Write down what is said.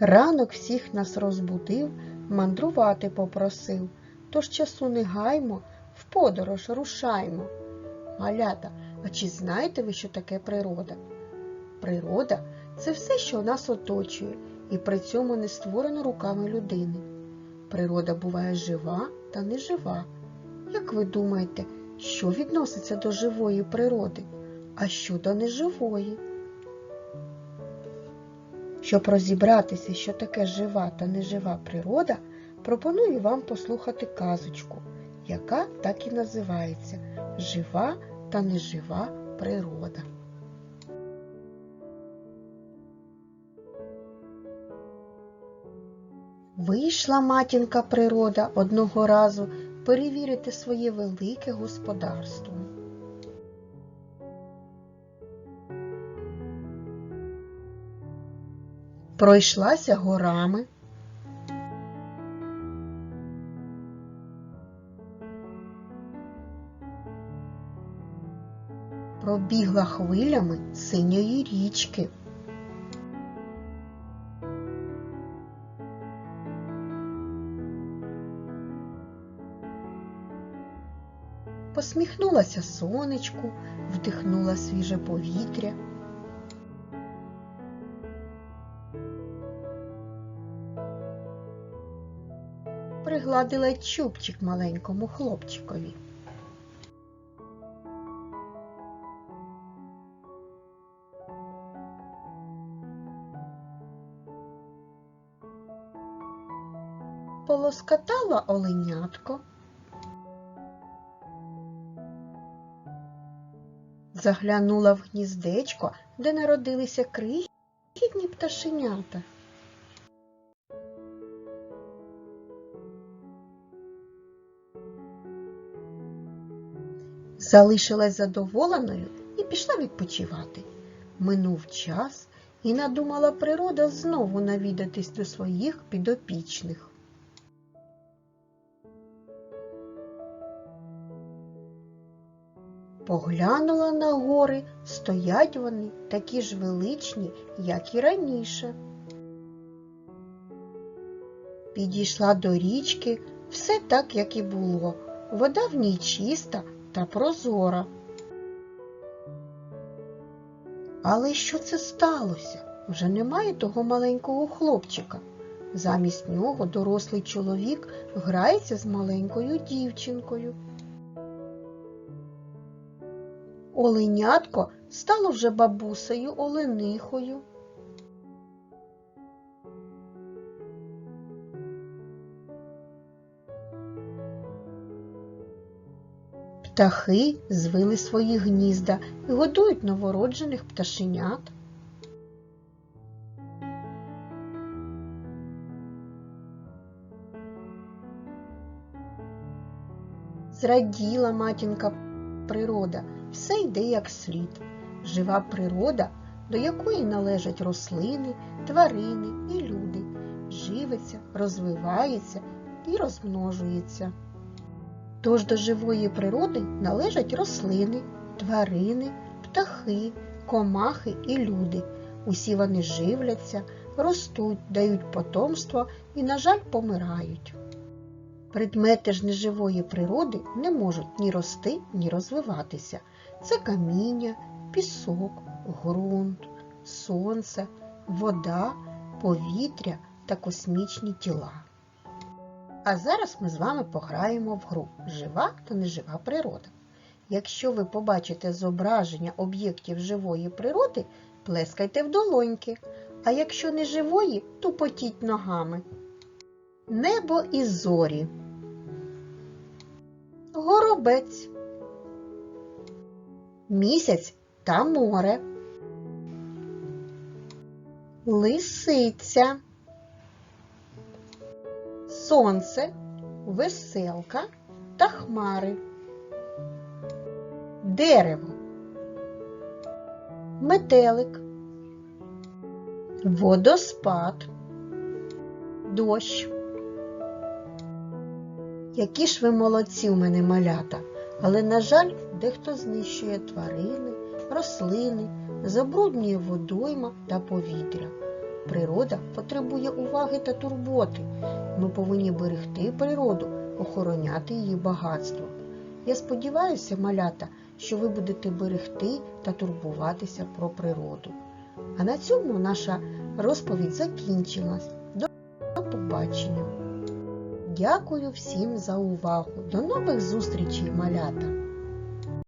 Ранок всіх нас розбудив, мандрувати попросив. Тож часу не гаймо, в подорож рушаймо. Малята, а чи знаєте ви, що таке природа? Природа це все, що нас оточує, і при цьому не створено руками людини. Природа буває жива та нежива. Як ви думаєте, що відноситься до живої природи, а що до неживої? Щоб розібратися, що таке жива та нежива природа, пропоную вам послухати казочку, яка так і називається Жива та нежива природа. Вийшла матінка природа одного разу перевірити своє велике господарство. Пройшлася горами, пробігла хвилями синьої річки. Посміхнулася сонечку, вдихнула свіже повітря. Пригладила чубчик маленькому хлопчикові. Полоскатала оленятко. Заглянула в гніздечко, де народилися крихітні пташенята. Залишилась задоволеною і пішла відпочивати. Минув час і надумала природа знову навідатись до своїх підопічних. Поглянула на гори, стоять вони такі ж величні, як і раніше. Підійшла до річки, все так, як і було. Вода в ній чиста та прозора. Але що це сталося? Вже немає того маленького хлопчика. Замість нього дорослий чоловік грається з маленькою дівчинкою. Оленятко стало вже бабусею оленихою. Птахи звили свої гнізда і годують новороджених пташенят. Зраділа матінка природа, все йде як слід. Жива природа, до якої належать рослини, тварини і люди, живиться, розвивається і розмножується. Тож до живої природи належать рослини, тварини, птахи, комахи і люди. Усі вони живляться, ростуть, дають потомство і, на жаль, помирають. Предмети ж неживої природи не можуть ні рости, ні розвиватися. Це каміння, пісок, ґрунт, сонце, вода, повітря та космічні тіла. А зараз ми з вами пограємо в гру Жива та нежива природа. Якщо ви побачите зображення об'єктів живої природи, плескайте в долоньки, а якщо не живої, тупотіть ногами. Небо і зорі. Горобець. Місяць та море. Лисиця. Сонце, веселка та хмари. Дерево. Метелик. Водоспад. Дощ. Які ж ви молодці у мене малята, але, на жаль, дехто знищує тварини, рослини, забруднює водойма та повітря. Природа потребує уваги та турботи. Ми повинні берегти природу, охороняти її багатство. Я сподіваюся, малята, що ви будете берегти та турбуватися про природу. А на цьому наша розповідь закінчилась. До побачення. Дякую всім за увагу. До нових зустрічей, малята!